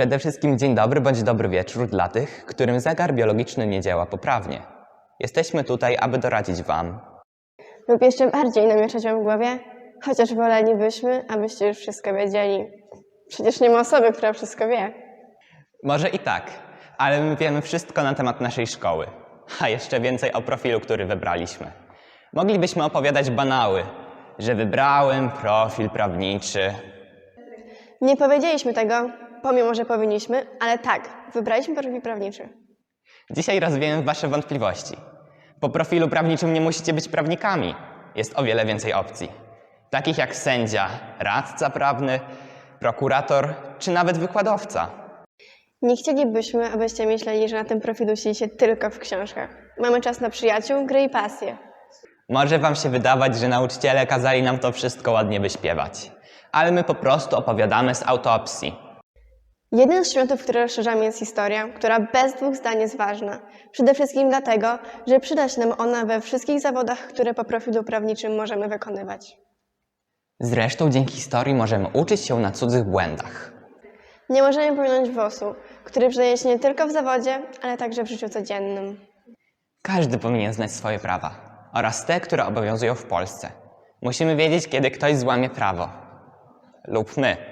Przede wszystkim dzień dobry bądź dobry wieczór dla tych, którym zegar biologiczny nie działa poprawnie. Jesteśmy tutaj, aby doradzić Wam. Lub jeszcze bardziej namieszać wam w głowie, chociaż wolelibyśmy, abyście już wszystko wiedzieli. Przecież nie ma osoby, która wszystko wie. Może i tak, ale my wiemy wszystko na temat naszej szkoły, a jeszcze więcej o profilu, który wybraliśmy. Moglibyśmy opowiadać banały, że wybrałem profil prawniczy. Nie powiedzieliśmy tego, pomimo że powinniśmy, ale tak, wybraliśmy profil prawniczy. Dzisiaj rozwiemy Wasze wątpliwości. Po profilu prawniczym nie musicie być prawnikami. Jest o wiele więcej opcji. Takich jak sędzia, radca prawny, prokurator czy nawet wykładowca. Nie chcielibyśmy, abyście myśleli, że na tym profilu siedzicie tylko w książkach. Mamy czas na przyjaciół, gry i pasję. Może Wam się wydawać, że nauczyciele kazali nam to wszystko ładnie wyśpiewać, ale my po prostu opowiadamy z autopsji. Jednym z przedmiotów, które rozszerzamy jest historia, która bez dwóch zdań jest ważna. Przede wszystkim dlatego, że przyda się nam ona we wszystkich zawodach, które po profilu prawniczym możemy wykonywać. Zresztą dzięki historii możemy uczyć się na cudzych błędach. Nie możemy pominąć WOS-u, który przydaje się nie tylko w zawodzie, ale także w życiu codziennym. Każdy powinien znać swoje prawa oraz te, które obowiązują w Polsce. Musimy wiedzieć, kiedy ktoś złamie prawo. Lub my.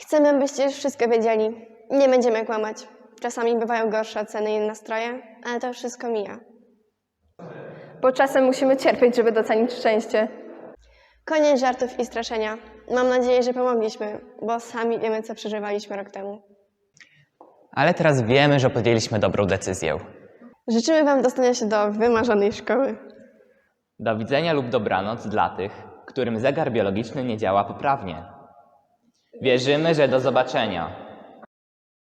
Chcemy, abyście już wszystko wiedzieli. Nie będziemy kłamać. Czasami bywają gorsze oceny i nastroje, ale to wszystko mija. Bo czasem musimy cierpieć, żeby docenić szczęście. Koniec żartów i straszenia. Mam nadzieję, że pomogliśmy, bo sami wiemy, co przeżywaliśmy rok temu. Ale teraz wiemy, że podjęliśmy dobrą decyzję. Życzymy Wam dostania się do wymarzonej szkoły. Do widzenia lub dobranoc dla tych, którym zegar biologiczny nie działa poprawnie. Wierzymy, że do zobaczenia.